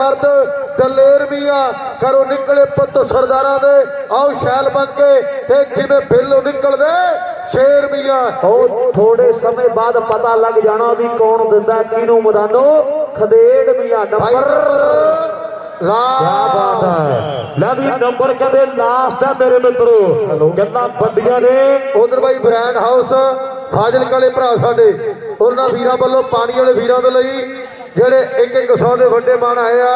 ਮਰਦ ਦਲੇਰ ਮੀਆਂ ਕਰੋ ਨਿਕਲੇ ਪੁੱਤ ਸਰਦਾਰਾਂ ਦੇ ਆਓ ਸ਼ੈਲ ਬੰਕੇ ਤੇ ਜਿਵੇਂ ਬਿੱਲੋ ਨਿਕਲਦੇ ਸ਼ੇਰ ਮੀਆਂ ਉਹ ਥੋੜੇ ਸਮੇਂ ਬਾਅਦ ਪਤਾ ਲੱਗ ਜਾਣਾ ਵੀ ਕੌਣ ਦਿੰਦਾ ਕਿਹਨੂੰ ਮਦਾਨੋ। ਖਦੇੜ ਮੀਆਂ ਨੰਬਰ। ਲਾ ਬਾਤ ਹੈ। ਲੈ ਵੀ ਨੰਬਰ ਕਹਿੰਦੇ ਲਾਸਟ ਹੈ ਮੇਰੇ ਮਿੱਤਰੋ। ਗੱਲਾਂ ਵੱਡੀਆਂ ਨੇ। ਉਧਰ ਬਾਈ ਬ੍ਰਾਂਡ ਹਾਊਸ ਫਾਜ਼ਿਲਕਾ ਵਾਲੇ ਭਰਾ ਸਾਡੇ। ਉਹਨਾਂ ਵੀਰਾਂ ਵੱਲੋਂ ਪਾਣੀ ਵਾਲੇ ਵੀਰਾਂ ਦੇ ਲਈ ਜਿਹੜੇ ਇੱਕ ਇੱਕ ਸੌ ਦੇ ਵੱਡੇ ਮਾਣ ਆਏ ਆ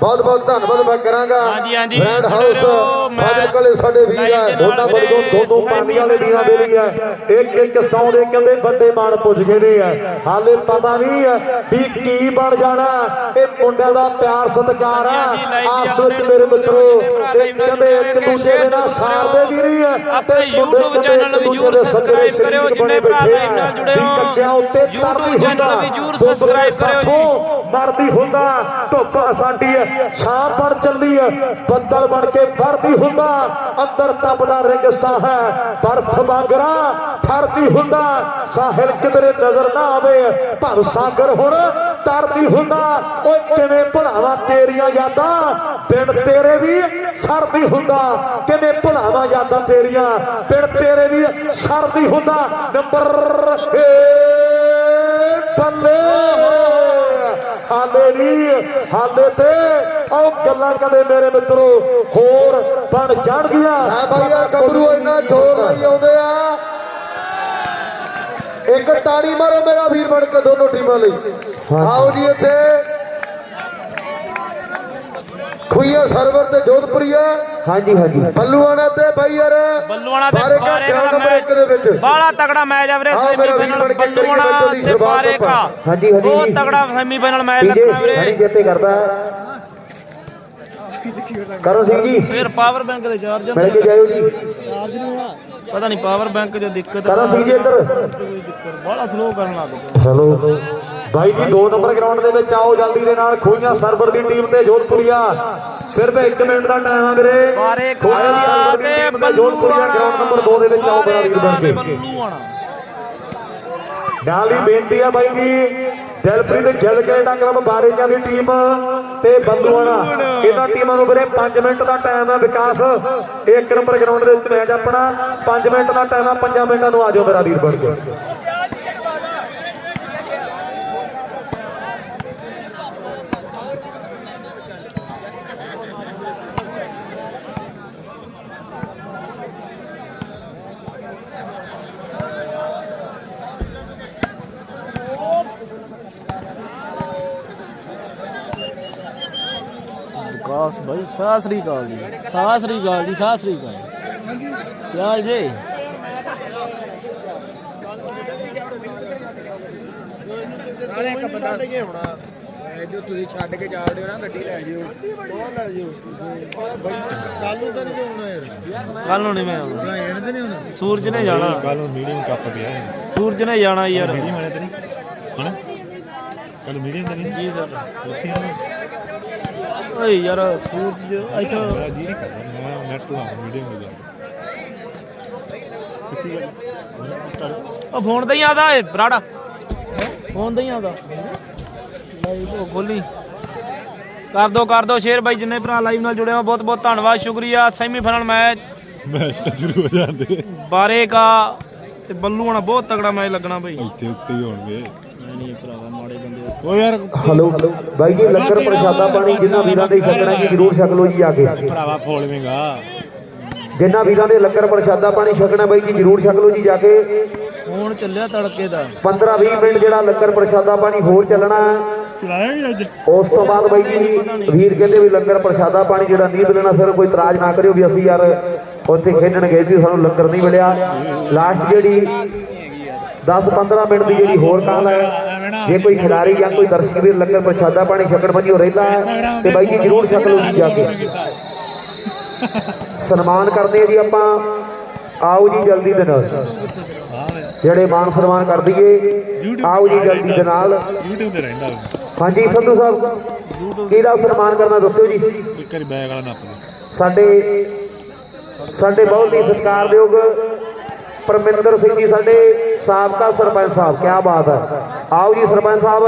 ਬਹੁਤ ਬਹੁਤ ਧੰਨਵਾਦ ਮੈਂ ਕਰਾਂਗਾ। ਹਾਂਜੀ, ਹਾਂਜੀ। ਬ੍ਰਾਂਡ ਹਾਊਸ ਫਾਜ਼ਿਲਕਾ ਵਾਲੇ ਸਾਡੇ ਵੀਰ ਆ ਉਹਨਾਂ ਵੱਲੋਂ ਦੋ ਦੋ ਪਾਣੀ ਵਾਲੇ ਵੀਰਾਂ ਦੇ ਲਈ ਹੈ ਇੱਕ ਇੱਕ ਸੌ ਦੇ ਕਹਿੰਦੇ ਵੱਡੇ ਮਾਣ ਪੁੱਜ ਗਏ ਨੇ ਹੈ ਹਾਲੇ ਪਤਾ ਨਹੀਂ ਵੀ ਕੀ ਬਣ ਜਾਣਾ। ਇਹ ਮੁੰਡਿਆਂ ਦਾ ਪਿਆਰ ਸਤਿਕਾਰ ਲਾਈਵ ਆਪਸ ਵਿੱਚ ਮੇਰੇ ਮਿੱਤਰੋ ਇਹ ਕਹਿੰਦੇ ਇੱਕ ਦੂਜੇ ਦੇ ਨਾਲ ਸਾਰਦੇ ਵੀ ਨਹੀਂ ਆਪਣੇ ਤੇ YouTube ਚੈਨਲ ਵੀ ਸੱਜੇ subscribe ਕਰਿਓ, ਜਿੰਨੇ ਭਰਾ ਲਾਈਵ ਨਾਲ ਆ। ਜੁੜੇ ਹੋ। YouTube ਚੈਨਲ ਵੀ ਦੇ subscribe ਕਰਿਓ ਜੀ। ਸਾਥੋਂ ਮਰਦੀ ਹੁੰਦਾ, ਧੁੱਪ ਸਾਡੀ ਹੈ ਸ਼ਾਮ ਬਣ ਚੱਲਦੀ ਹੈ, ਬੱਦਲ ਬਣ ਕੇ ਵਰਦੀ ਹੁੰਦਾ, ਅੰਦਰ ਤਪਦਾ ਰੇਗਿਸਤਾਨ ਹੈ, ਬਰਫ਼ ਵਾਂਗਰਾ ਠਰਦੀ ਹੁੰਦਾ, ਸਾਹਿਲ ਕਿਧਰੇ ਨਜ਼ਰ ਨਾ ਆਵੇ ਭਵ ਸਾਗਰ ਹੁਣ ਤਰਦੀ ਹੁੰਦਾ, ਓਏ ਕਿਵੇਂ ਭੁਲਾਵਾਂ ਤੇਰੀਆਂ ਯਾਦਾਂ, ਬਿਨ ਤੇਰੇ ਵੀ ਸਰਦੀ ਹੁੰਦਾ, ਕਿਵੇਂ ਭੁਲਾਵਾਂ ਯਾਦਾਂ ਤੇਰੀਆਂ, ਬਿਨ ਤੇਰੇ ਵੀ ਸਰਦੀ ਹੁੰਦਾ, ਨੰਬਰ ਏ ਬੱਲੇ। ਹਾਲੇ ਨਹੀਂ ਹਾਲੇ ਤੇ ਉਹ ਗੱਲਾਂ ਕਦੇ ਮੇਰੇ ਮਿੱਤਰੋ ਹੋਰ ਬਣ ਜਾਣਗੀਆਂ। ਆ ਭਾਈ ਆ ਗੱਭਰੂ ਇੰਨਾ ਜ਼ੋਰ ਲਾਈ ਆਉਂਦੇ ਆ। ਇੱਕ ਤਾੜੀ ਮਾਰੋ ਮੇਰਾ ਵੀਰ ਬਣ ਕੇ ਦੋਨੋਂ ਟੀਮਾਂ ਲਈ। ਆਓ ਜੀ ਇੱਥੇ। ਖੁਈਆ ਸਰਵਰ ਤੇ ਜੋਧਪੁਰੀਆ ਹਾਂਜੀ ਹਾਂਜੀ। ਬੱਲੂਆਣਾ ਤੇ ਬਾਈ ਯਾਰ ਬੱਲੂਆਣਾ ਤੇ ਬਾਰੇਕਾ ਦਾ ਵਿੱਚ। ਬਾਲਾ ਤਗੜਾ ਮੈਚ ਆ ਵੀਰੇ ਕੇ ਕਰੀਏ ਬੱਲੂਆਣਾ ਤੇ ਬਾਰੇਕਾ। ਹਾਂਜੀ, ਹਾਂਜੀ। ਬਹੁਤ ਜੀ। ਤਗੜਾ ਸੈਮੀਫਾਈਨਲ ਮੈਚ ਜੀ ਲੱਗਣਾ ਹਣੀ ਵੀਰੇ ਜਿੱਤੇ ਕਰਦਾ। ਕਰੋ ਸਿੰਘ ਜੀ। ਫਿਰ ਪਾਵਰ ਬੈਂਕ ਦੇ ਚਾਰਜਰ ਮਿਲ ਕੇ ਜਾਇਓ ਜੀ। ਪਤਾ ਨਹੀਂ ਪਾਵਰ ਬੈਂਕ 'ਚ ਦਿੱਕਤ ਕਰੋ ਸਿੰਘ ਜੀ ਇੱਧਰ। ਬੜਾ ਸਲੋ ਕਰਨ ਲੱਗ ਪਿਆ। ਚਲੋ ਬਾਈ ਜੀ 2 ਨੰਬਰ ਗਰਾਊਂਡ ਦੇ ਵਿੱਚ ਆਓ ਜਲਦੀ ਦੇ ਨਾਲ ਖੋਈਆਂ ਸਰਵਰ ਦੀ ਟੀਮ ਤੇ ਜੋਧਪੁਰੀਆ। ਸਿਰਫ 1 ਮਿੰਟ ਦਾ ਟਾਈਮ ਆ ਵੀਰੇ। ਬਾਰੇਕਾ ਖੋਈਆਂ ਤੇ ਜੋਧਪੁਰੀਆ ਗਰਾਊਂਡ ਨੰਬਰ 2 ਦੇ ਵਿੱਚ ਆਓ ਬੜਾ ਵੀਰ ਬਣ ਕੇ। ਬੱਲੂਆਣਾ ਨਾਲ ਹੀ ਬੇਨਤੀ ਆ ਬਾਈ ਜੀ ਦਿਲਪ੍ਰੀਤ ਗਿੱਲ ਕੈਨੇਡਾ ਕਲੱਬ ਬਾਰੇਕਾਂ ਦੀ ਟੀਮ ਤੇ ਬੰਦੂਆਣਾ ਇਹਨਾਂ ਟੀਮਾਂ ਨੂੰ ਵੀਰੇ 5 ਮਿੰਟ ਦਾ ਟਾਈਮ ਹੈ ਵਿਕਾਸ। 1 ਨੰਬਰ ਗਰਾਊਂਡ ਦੇ ਵਿੱਚ ਮੈਚ ਆਪਣਾ। 5 ਮਿੰਟ ਦਾ ਟਾਈਮ ਆ 5 ਮਿੰਟਾਂ ਨੂੰ ਆ ਜਾਓ ਮੇਰਾ ਵੀਰ ਬਣ ਕੇ। ਵਿਕਾਸ ਭਾਈ ਸਤਿ ਸ੍ਰੀ ਅਕਾਲ ਜੀ। ਸਤਿ ਸ੍ਰੀ ਅਕਾਲ ਜੀ ਸਤਿ ਸ੍ਰੀ ਅਕਾਲ। ਕੀ ਹਾਲ ਜੀ? ਨਾਲੇ ਇੱਕ ਬੰਦਾ ਛੱਡ ਕੇ ਆਉਣਾ। ਇਹ ਜੋ ਤੁਸੀਂ ਛੱਡ ਕੇ ਜਾਵੜੇ ਹੋ ਨਾ ਗੱਡੀ ਲੈ ਜਿਓ। ਕੌਣ ਲੈ ਜਿਓ? ਕੱਲ ਨੂੰ ਤਾਂ ਨਹੀਂ ਆਉਣਾ ਯਾਰ। ਕੱਲ ਨੂੰ ਨਹੀਂ ਮੈਂ ਆਉਣਾ। ਬਣਾਏ ਤਾਂ ਨਹੀਂ ਆਉਣਾ। ਸੂਰਜ ਨੇ ਜਾਣਾ। ਕੱਲ ਨੂੰ ਮੀਡੀਅਮ ਕੱਪ ਪਿਆ ਹੈ ਸੂਰਜ ਨੇ ਜਾਣਾ ਯਾਰ। ਮੀਡੀਅਮ ਵਾਲੇ ਤੇ ਨਹੀਂ। ਹਣਾ ਕੱਲ ਮੀਡੀਅਮ ਤੇ ਨਹੀਂ। ਜੀ ਸਰ। ਉੱਥੇ ਓਏ ਯਾਰ ਸੂਰਜ ਇੱਥੇ ਮੇਰਾ ਜੀ ਨਹੀਂ ਕਰਦਾ ਮੈਂ ਨੈਟ ਲਾ ਮੀਡੀਅਮ ਹੋ ਜਾ ਕਿੱਥੇ ਗੱਲ ਉਹ ਫੋਨ ਤੇ ਹੀ ਆਦਾ ਏ ਬਰਾੜਾ। ਫੋਨ ਤੇ ਹੀ ਆਦਾ। ਲਾਈਵ ਉਹ ਖੋਲੀ। ਕਰ ਦੋ ਕਰ ਦੋ ਸ਼ੇਅਰ ਬਾਈ ਜਿੰਨੇ ਭਰਾ ਲਾਈਵ ਨਾਲ ਜੁੜੇ ਹੋ ਬਹੁਤ ਬਹੁਤ ਧੰਨਵਾਦ ਸ਼ੁਕਰੀਆ। ਸੈਮੀਫਾਈਨਲ ਮੈਚ ਮੈਚ ਤਾਂ ਸ਼ੁਰੂ ਹੋ ਜਾਂਦੇ। ਬਾਰੇਕਾ ਤੇ ਬੱਲੂ ਹੋਣਾ ਬਹੁਤ ਤਗੜਾ ਮੈਚ ਲੱਗਣਾ ਬਾਈ। ਇੱਥੇ ਉੱਤੇ ਹੀ ਹੋਣਗੇ। ਨਹੀਂ ਭਰਾਵਾ ਓ ਯਾਰ ਹਲੋ। ਬਾਈ ਜੀ ਲੰਗਰ ਪ੍ਰਸ਼ਾਦਾ ਪਾਣੀ ਜਿਨ੍ਹਾਂ ਵੀਰਾਂ ਦੇ ਛਕਣਾ ਜੀ ਜਰੂਰ ਛਕ ਲਓ ਜੀ ਆ ਕੇ। ਭਰਾਵਾ ਫੋਲਵੇਂਗਾ ਜਿਨ੍ਹਾਂ ਵੀਰਾਂ ਦੇ ਲੰਗਰ ਪ੍ਰਸ਼ਾਦਾ ਪਾਣੀ ਛਕਣਾ ਬਾਈ ਜੀ ਜਰੂਰ ਛਕ ਲਓ ਜੀ ਜਾ ਕੇ। ਫੋਨ ਚੱਲਿਆ ਤੜਕੇ ਦਾ। 15 20 ਮਿੰਟ ਜਿਹੜਾ ਲੰਗਰ ਪ੍ਰਸ਼ਾਦਾ ਪਾਣੀ ਹੋਰ ਚੱਲਣਾ। ਉਸ ਤੋਂ ਬਾਅਦ ਬਾਈ ਜੀ ਵੀਰ ਕਹਿੰਦੇ ਵੀ ਲੰਗਰ ਪ੍ਰਸ਼ਾਦਾ ਪਾਣੀ ਜਿਹੜਾ ਨਹੀਂ ਮਿਲਣਾ ਫਿਰ ਕੋਈ ਇਤਰਾਜ਼ ਨਾ ਕਰਿਓ ਵੀ ਅਸੀਂ ਯਾਰ ਉੱਥੇ ਖੇਡਣ ਗਏ ਸੀ ਸਾਨੂੰ ਲੰਗਰ ਨਹੀਂ ਮਿਲਿਆ। ਲਾਸਟ ਜਿਹੜੀ 10-15 ਮਿੰਟ ਦੀ ਜਿਹੜੀ ਹੋਰ ਕਾਲ ਹੈ ਜੇ ਕੋਈ ਖਿਡਾਰੀ ਜਾਂ ਕੋਈ ਦਰਸ਼ਕ ਵੀਰ ਲੰਗਰ ਪ੍ਰਸ਼ਾਦਾ ਪਾਣੀ ਛਕਣ ਵਜੋਂ ਰਹਿੰਦਾ ਹੈ ਤੇ ਬਾਈ ਜੀ ਜਰੂਰ ਛਕ ਲਓ ਜੀ ਜਾ ਕੇ। ਸਨਮਾਨ ਕਰਦੇ ਆ ਜੀ ਆਪਾਂ। ਆਓ ਜੀ ਜਲਦੀ ਦੇ ਨਾਲ। ਜਿਹੜੇ ਮਾਨ ਸਨਮਾਨ ਕਰ ਦਈਏ ਆਓ ਜੀ ਜਲਦੀ ਦੇ ਨਾਲ। YouTube ਤੇ ਰਹਿੰਦਾ। ਹਾਂਜੀ ਸੰਧੂ ਸਾਹਿਬ ਕਿਹਦਾ ਸਨਮਾਨ ਕਰਨਾ ਦੱਸਿਓ ਜੀ? ਇੱਕ ਵਾਰੀ ਬੈਗ ਵਾਲਾ ਨੱਪ ਦੇ ਸਾਡੇ ਸਾਡੇ ਬਹੁਤ ਹੀ ਸਤਿਕਾਰਯੋਗ ਪਰਮਿੰਦਰ ਸਿੰਘ ਜੀ ਸਾਡੇ ਸਾਬਕਾ ਸਰਪੰਚ ਸਾਹਿਬ ਕੀ ਬਾਤ ਹੈ। ਆਓ ਜੀ ਸਰਪੰਚ ਸਾਹਿਬ,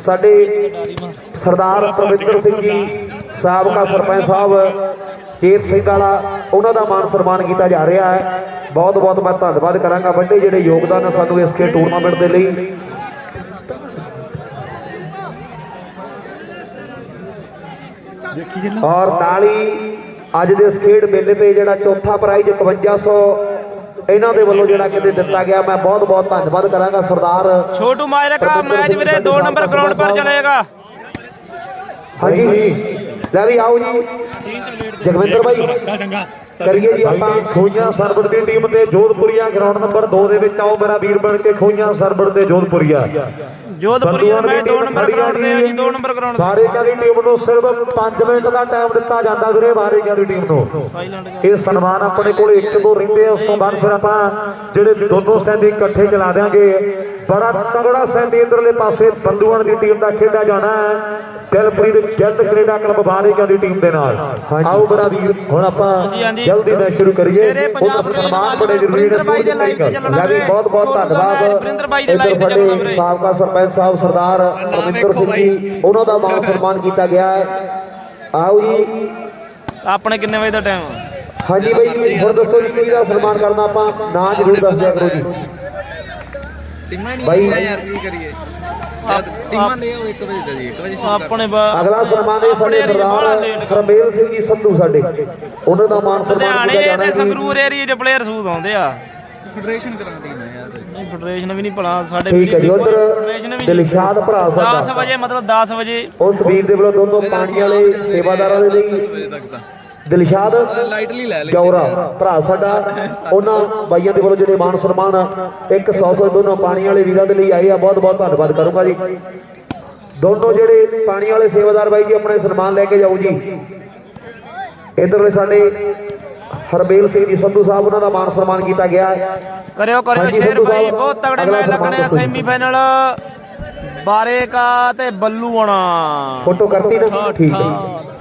ਸਾਡੇ ਸਰਦਾਰ ਪਰਮਿੰਦਰ ਸਿੰਘ ਜੀ, ਸਾਬਕਾ ਸਰਪੰਚ ਸਾਹਿਬ ਕੇਤ ਸਿੰਘ ਵਾਲਾ, ਉਹਨਾਂ ਦਾ ਮਾਨ ਸਨਮਾਨ ਕੀਤਾ ਜਾ ਰਿਹਾ ਹੈ। ਬਹੁਤ ਬਹੁਤ ਮੈਂ ਧੰਨਵਾਦ ਕਰਾਂਗਾ ਵੱਡੇ ਜਿਹੜੇ ਯੋਗਦਾਨ ਆ ਸਾਨੂੰ ਇਸ ਕੇ ਟੂਰਨਾਮੈਂਟ ਦੇ ਲਈ। ਔਰ ਨਾਲ ਹੀ ਅੱਜ ਦੇ ਇਸ ਖੇਡ ਮੇਲੇ ਤੇ ਜਿਹੜਾ ਚੌਥਾ ਪ੍ਰਾਈਜ਼ 5100 ਇਹਨਾਂ ਦੇ ਵੱਲੋਂ ਜਿਹੜਾ ਕਿਤੇ ਦਿੱਤਾ ਗਿਆ ਮੈਂ ਬਹੁਤ ਬਹੁਤ ਧੰਨਵਾਦ ਕਰਾਂਗਾ ਸਰਦਾਰ ਛੋਟੂ ਮਾਜਰਾ ਦਾ ਮੈਚ ਵੀਰੇ 2 ਨੰਬਰ ਗਰਾਊਂਡ ਪਰ ਚਲੇਗਾ। ਹਾਂਜੀ। ਲੈ ਵੀ ਆਓ ਜੀ। ਜਗਵਿੰਦਰ ਭਾਈ। ਕਰੀਏ ਜੀ ਆਪਾਂ ਖੋਈਆਂ ਸਰਬਰ ਦੀ ਟੀਮ ਤੇ ਜੋਧਪੁਰੀਆ ਗਰਾਊਂਡ ਨੰਬਰ 2 ਦੇ ਵਿੱਚ ਆਓ ਮੇਰਾ ਵੀਰ ਬਣ ਕੇ ਖੋਈਆਂ ਸਰਬਰ ਤੇ ਜੋਧਪੁਰੀਆ। ਜੋਧਪੁਰੀ ਦਾ ਮੈਚ 2 ਨੰਬਰ ਗਰਾਊਂਡ ਤੇ ਹੈ ਜੀ 2 ਨੰਬਰ ਗਰਾਊਂਡ ਬਾਰੇਕਿਆਂ ਦੀ ਟੀਮ ਨੂੰ ਸਿਰਫ 5 ਮਿੰਟ ਦਾ ਟਾਈਮ ਦਿੱਤਾ ਜਾਂਦਾ ਵੀਰੇ ਬਾਰੇਕਿਆਂ ਦੀ ਟੀਮ ਨੂੰ। ਇਹ ਸਨਮਾਨ ਆਪਣੇ ਕੋਲ ਇੱਕ ਦੋ ਰਹਿੰਦੇ ਆ ਉਸ ਤੋਂ ਬਾਅਦ ਫਿਰ ਆਪਾਂ ਜਿਹੜੇ ਦੋਨੋਂ ਸੈਂਦੀ ਇਕੱਠੇ ਚਲਾ ਦਿਆਂਗੇ। ਬੜਾ ਤਗੜਾ ਸੈਂਦੀ ਇਧਰਲੇ ਪਾਸੇ ਬੰਦੂਆਂ ਦੀ ਟੀਮ ਦਾ ਖੇਡਿਆ ਜਾਣਾ ਹੈ। ਦਿਲਪ੍ਰੀਤ ਗਿੱਲ ਕੈਨੇਡਾ ਕਲੱਬ ਬਾਰੇਕਿਆਂ ਦੀ ਟੀਮ ਦੇ ਨਾਲ। ਆਓ ਮੇਰਾ ਵੀਰ ਹੁਣ ਆਪਾਂ ਹਾਂਜੀ। ਜਲਦੀ ਮੈਚ ਸ਼ੁਰੂ ਕਰੀਏ। ਪੰਜਾਬ ਦੇ ਸਨਮਾਨ ਨਾਲ ਬੜੇ ਜ਼ਰੂਰੀ ਨੇ ਬਾਈ ਦੇ live ਤੇ ਚੱਲਣਾ ਵੀਰੇ। ਬਹੁਤ ਬਹੁਤ ਧੰਨਵਾਦ। ਵਰਿੰਦਰ ਬਾਈ ਦੇ live ਤੇ ਚੱਲਣਾ ਵੀਰੇ। ਸਾਬਕਾ ਸਰਪੰਚ ਸਾਹਿਬ ਸਰਦਾਰ ਰਵਿੰਦਰ ਸਿੰਘ ਜੀ ਉਹਨਾਂ ਦਾ ਮਾਨ ਸਨਮਾਨ ਕੀਤਾ ਗਿਆ। ਹੈ ਆਓ ਜੀ। ਆਪਣੇ ਕਿੰਨੇ ਵਜੇ ਦਾ ਟਾਈਮ ਹਾਂਜੀ ਬਾਈ ਹੁਣ ਦੱਸੋ ਜੀ ਕੋਈ ਦਾ ਸਨਮਾਨ ਕਰਨਾ ਆਪਾਂ? ਨਾਂ ਜ਼ਰੂਰ ਦੱਸ ਦਿਆ ਕਰੋ ਜੀ। ਟੀਮਾਂ ਨਹੀਂ ਬਾਈ- ਬਾਈ ਯਾਰ ਕੀ ਕਰੀਏ? ਜਦ ਟੀਮਾਂ ਲੈ ਆਓ 1 ਵਜੇ ਦਾ ਜੀ 1 ਵਜੇ ਸ਼ੁਰੂ ਕਰ ਆਪਣੇ ਬਾ- ਅਗਲਾ ਸਨਮਾਨ ਇਹ ਸਾਡੇ ਆਪਣੇ ਏਰੀਏ ਬਾਹਲਾ ਸਰਦਾਰ ਲੇਟ ਹਰਮੇਲ ਸਿੰਘ ਜੀ ਸੰਧੂ ਸਾਡੇ। ਉਹਨਾਂ ਦਾ ਮਾਨ ਸਨਮਾਨ ਲੁਧਿਆਣੇ ਕੀਤਾ ਜਾਣਾ ਤੇ ਜੀ। ਸੰਗਰੂਰ ਏਰੀਏ ਦੇ ਪਲੇਅਰ ਸੂਦ ਆਉਂਦੇ ਆ। ਫੈਡਰੇਸ਼ਨ ਕਰਾਉਂਦੀ ਨਾ ਯਾਰ। ਨਹੀਂ ਫੈਡਰੇਸ਼ਨ ਵੀ ਨਹੀਂ ਭਲਾ ਸਾਡੇ ਠੀਕ ਹੈ ਜੀ ਉਧਰ ਫੈਡਰੇਸ਼ਨ ਵੀ ਦਿਲਸ਼ਾਦ ਭਰਾ 10 ਸਾਡਾ। ਵਜੇ ਮਤਲਬ 10 ਵਜੇ। ਉਸ ਵੀਰ ਦੇ ਵੱਲੋਂ ਦੋਨੋਂ ਪਾਣੀ ਵਾਲੇ ਸੇਵਾਦਾਰਾਂ ਦੇ ਲਈ ਵਜੇ ਤੱਕ ਤਾਂ। ਦਿਲਸ਼ਾਦ ਲਾਈਟਲੀ ਲੈ ਲੈ ਜੌਰਾ ਭਰਾ ਸਾਡਾ ਉਹਨਾਂ ਬਾਈਆਂ ਦੇ ਵੱਲੋਂ ਜਿਹੜੇ ਮਾਨ ਸਨਮਾਨ ਇੱਕ 100 100 ਦੋਨੋਂ ਪਾਣੀ ਵਾਲੇ ਵੀਰਾਂ ਦੇ ਲਈ ਆਏ ਆ ਬਹੁਤ ਬਹੁਤ ਧੰਨਵਾਦ ਕਰੂੰਗਾ ਜੀ। ਦੋਨੋਂ ਜਿਹੜੇ ਪਾਣੀ ਵਾਲੇ ਸੇਵਾਦਾਰ ਬਾਈ ਜੀ ਆਪਣੇ ਸਨਮਾਨ ਲੈ ਕੇ ਜਾਓ ਜੀ। ਇਧਰਲੇ ਸਾਡੇ ਹਰਬੇਲ ਸਿੰਘ ਜੀ ਸੰਧੂ ਸਾਹਿਬ ਉਹਨਾਂ ਦਾ ਮਾਨ ਸਨਮਾਨ ਕੀਤਾ ਗਿਆ। ਕਰਿਓ ਕਰਿਓ ਸ਼ੇਰ ਭਾਈ ਬਹੁਤ ਤਗੜੇ ਮੈਚ ਲੱਗਣੇ ਆ। ਸੈਮੀਫਾਈਨਲ ਬਾਰੇਕਾ ਤੇ ਬੱਲੂਆਣਾ ਫੋਟੋ ਕਰਤੀ ਨਾ ਠੀਕ ਹੈ।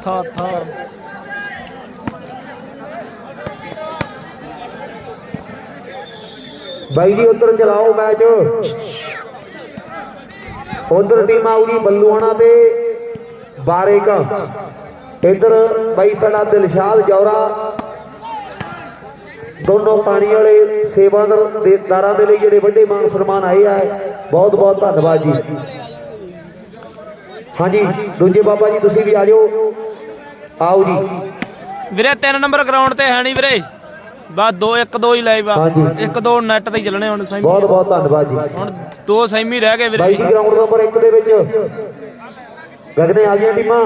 ਥਾ ਥਾ ਬਾਈ ਜੀ, ਉਧਰ ਚਲਾਓ ਮੈਚ। ਉਧਰ ਟੀਮ ਆਊ ਜੀ ਬੱਲੂਆਣਾ ਤੇ ਬਾਰੇਕਾ। ਇਧਰ ਬਾਈ ਸਾਡਾ ਦਿਲਸ਼ਾਦ ਜੌਰਾ ਦੋਨੋਂ ਪਾਣੀ ਵਾਲੇ ਸੇਵਾਦਾਰ ਦੇ ਦਾਰਾਂ ਦੇ ਲਈ ਜਿਹੜੇ ਵੱਡੇ ਮਾਨ ਸਨਮਾਨ ਆਏ ਆ। ਬਹੁਤ ਬਹੁਤ ਧੰਨਵਾਦ ਜੀ। ਹਾਂਜੀ, ਦੂਜੇ ਬਾਬਾ ਜੀ, ਤੁਸੀਂ ਵੀ ਆ ਜਾਓ। ਆਓ ਜੀ। ਵੀਰੇ 3 ਨੰਬਰ ਗਰਾਊਂਡ ਤੇ ਹੈ ਨਹੀਂ ਵੀਰੇ। ਬਸ 2 1 2 ਹੀ ਲਾਈਵ ਆ। ਇੱਕ ਦੋ ਨੈਟ ਤੇ ਚੱਲਣੇ ਹੁਣ ਸੈਮੀ ਬਹੁਤ ਬਹੁਤ ਧੰਨਵਾਦ ਜੀ। ਹੁਣ ਦੋ ਸੈਮੀ ਰਹਿ ਗਏ ਬਾਈ ਵੀਰੇ ਜੀ ਗਰਾਊਂਡ ਨੰਬਰ 1 ਦੇ ਵਿੱਚ। ਗਗਨੇ ਆ ਗਈਆਂ ਟੀਮਾਂ।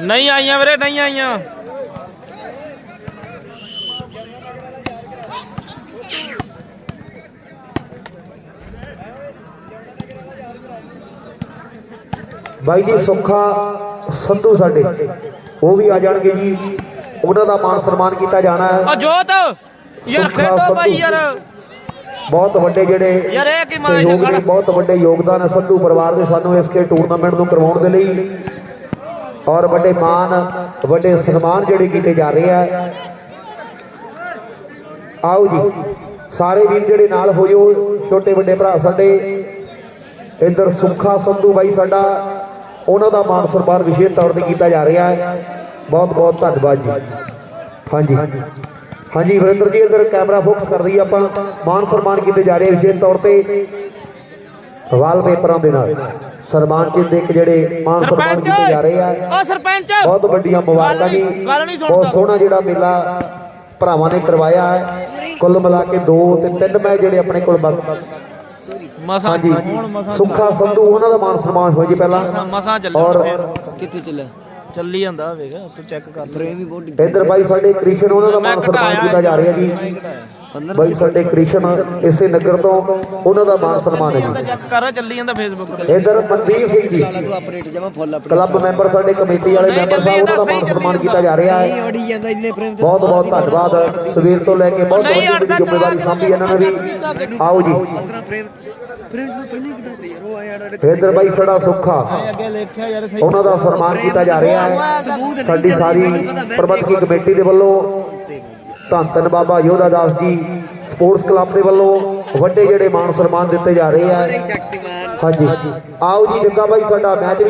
ਨਹੀਂ ਆਈਆਂ ਵੀਰੇ ਨਹੀਂ ਆਈਆਂ। ਬਾਈ ਜੀ ਸੁੱਖਾ ਸੰਧੂ ਸਾਡੇ। ਉਹ ਵੀ ਆ ਜਾਣਗੇ ਜੀ। ਉਹਨਾਂ ਦਾ ਮਾਨ ਸਨਮਾਨ ਕੀਤਾ ਜਾਣਾ ਹੈ। ਆ ਜੋਤ ਯਾਰ ਖੇਡੋ ਭਾਈ। ਯਾਰ। ਬਹੁਤ ਵੱਡੇ ਜਿਹੜੇ ਯਾਰ ਇਹ ਕੀ ਮਾਂ ਸਹਿਯੋਗ ਨੇ ਖੜਾ ਬਹੁਤ ਵੱਡੇ ਯੋਗਦਾਨ ਹੈ ਸੰਧੂ ਪਰਿਵਾਰ ਦੇ ਸਾਨੂੰ ਇਸ ਕੇ ਟੂਰਨਾਮੈਂਟ ਨੂੰ ਕਰਵਾਉਣ ਦੇ ਲਈ। ਔਰ ਵੱਡੇ ਮਾਨ ਵੱਡੇ ਸਨਮਾਨ ਜਿਹੜੇ ਕੀਤੇ ਜਾ ਰਹੇ ਆ। ਆਓ ਜੀ ਸਾਰੇ ਵੀਰ ਜਿਹੜੇ ਨਾਲ ਹੋਇਓ ਛੋਟੇ ਵੱਡੇ ਭਰਾ ਸਾਡੇ। ਇੱਧਰ ਸੁੱਖਾ ਸੰਧੂ ਬਾਈ ਸਾਡਾ ਉਹਨਾਂ ਦਾ ਮਾਨ ਸਨਮਾਨ ਵਿਸ਼ੇਸ਼ ਤੌਰ ਤੇ ਕੀਤਾ ਜਾ ਰਿਹਾ ਹੈ। ਬਹੁਤ ਬਹੁਤ ਧੰਨਵਾਦ ਜੀ। ਹਾਂਜੀ। ਹਾਂਜੀ ਵਰਿੰਦਰ ਜੀ ਇੱਧਰ ਕੈਮਰਾ ਫੋਕਸ ਕਰ ਦਈਏ ਆਪਾਂ। ਮਾਨ ਸਨਮਾਨ ਕੀਤੇ ਜਾ ਰਹੇ ਵਿਸ਼ੇਸ਼ ਤੌਰ ਤੇ ਵਾਲ ਪੇਪਰਾਂ ਦੇ ਨਾਲ। ਸਨਮਾਨ ਕੀਤੇ ਇੱਕ ਜਿਹੜੇ ਮਾਨ ਸਨਮਾਨ ਕੀਤੇ ਜਾ ਰਹੇ ਆ। ਸਰਪੰਚ! ਬਹੁਤ ਵੱਡੀਆਂ ਮੁਬਾਰਕਾਂ ਜੀ। ਬਹੁਤ ਸੋਹਣਾ ਜਿਹੜਾ ਮੇਲਾ ਭਰਾਵਾਂ ਨੇ ਕਰਵਾਇਆ ਹੈ। ਕੁੱਲ ਮਿਲਾ ਕੇ ਦੋ ਤੇ ਤਿੰਨ ਮੈਚ ਜਿਹੜੇ ਆਪਣੇ ਕੋਲ ਮਸਾਂ ਹਾਂਜੀ। ਸੁੱਖਾ ਸੰਧੂ ਉਹਨਾਂ ਦਾ ਮਾਨ ਸਨਮਾਨ ਹੋ ਜੀ ਪਹਿਲਾਂ। ਮਸਾਂ ਔਰ ਫੇਰ ਕਿੱਥੇ ਚੱਲਿਆ? ਚੱਲੀ ਜਾਂਦਾ ਵੇਖ ਤੂੰ ਚੈੱਕ ਕਰ ਲੈ ਪ੍ਰੇਮ ਹੀ ਬਹੁਤ ਇੱਧਰ ਬਾਈ ਸਾਡੇ ਕ੍ਰਿਸ਼ਨ ਉਹਨਾਂ ਦਾ ਮਾਨ ਸਨਮਾਨ ਕੀਤਾ ਜਾ ਰਿਹਾ ਜੀ। ਬਾਈ ਸਾਡੇ ਕ੍ਰਿਸ਼ਨ ਇਸੇ ਨਗਰ ਤੋਂ ਉਹਨਾਂ ਦਾ ਮਾਨ ਸਨਮਾਨ ਹੈ ਜੀ। ਚੈੱਕ ਕਰ ਚੱਲੀ ਜਾਂਦਾ ਫੇਸਬੁੱਕ ਤੇ। ਇੱਧਰ ਮਨਦੀਪ ਸਿੰਘ ਜੀ। ਤੂੰ ਆਪਰੇਟ ਜਮਾ ਫੁੱਲ ਆਪਰੇਟ ਕਲੱਬ ਮੈਂਬਰ ਸਾਡੇ ਕਮੇਟੀ ਵਾਲੇ ਮੈਂਬਰ ਸਾਹਿਬ ਉਹਨਾਂ ਦਾ ਮਾਨ ਸਨਮਾਨ ਕੀਤਾ ਜਾ ਰਿਹਾ ਹੈ। ਅੜੀ ਜਾਂਦਾ ਇੰਨੇ ਪ੍ਰੇਮ ਤੇ ਬਹੁਤ ਬਹੁਤ ਧੰਨਵਾਦ। ਸਵੇਰ ਤੋਂ ਲੈ ਕੇ ਬਹੁਤ ਜ਼ਿੰਮੇਵਾਰੀ ਸਾਂਭੀ ਇਹਨਾਂ ਨੇ ਵੀ। ਆਓ ਜੀ। 15 ਪ੍ਰੇਮ ਪ੍ਰੇਮ ਤੋਂ ਪਹਿਲੇ ਕਿਦਾਂ ਤੇ ਯਾਰ ਉਹ ਆਇਆ ਇੱਧਰ ਬਾਈ ਸਾਡਾ ਸੁੱਖਾ। ਉਹਨਾਂ ਦਾ ਸਨਮਾਨ ਕੀਤਾ ਜਾ ਰਿਹਾ ਹੈ। ਸਾਡੀ ਸਾਰੀ ਪ੍ਰਬੰਧਕੀ ਕਮੇਟੀ ਦੇ ਵੱਲੋਂ ਧੰਨ ਧੰਨ ਬਾਬਾ ਯੋਧਾ ਦਾਸ ਜੀ ਸਪੋਰਟਸ ਕਲੱਬ ਦੇ ਵੱਲੋਂ ਵੱਡੇ ਜਿਹੜੇ ਮਾਨ ਸਨਮਾਨ ਦਿੱਤੇ ਜਾ ਰਹੇ ਆ। ਹਾਂਜੀ। ਆਓ ਜੀ ਜੱਗਾ ਬਾਈ ਸਾਡਾ ਮੈਚ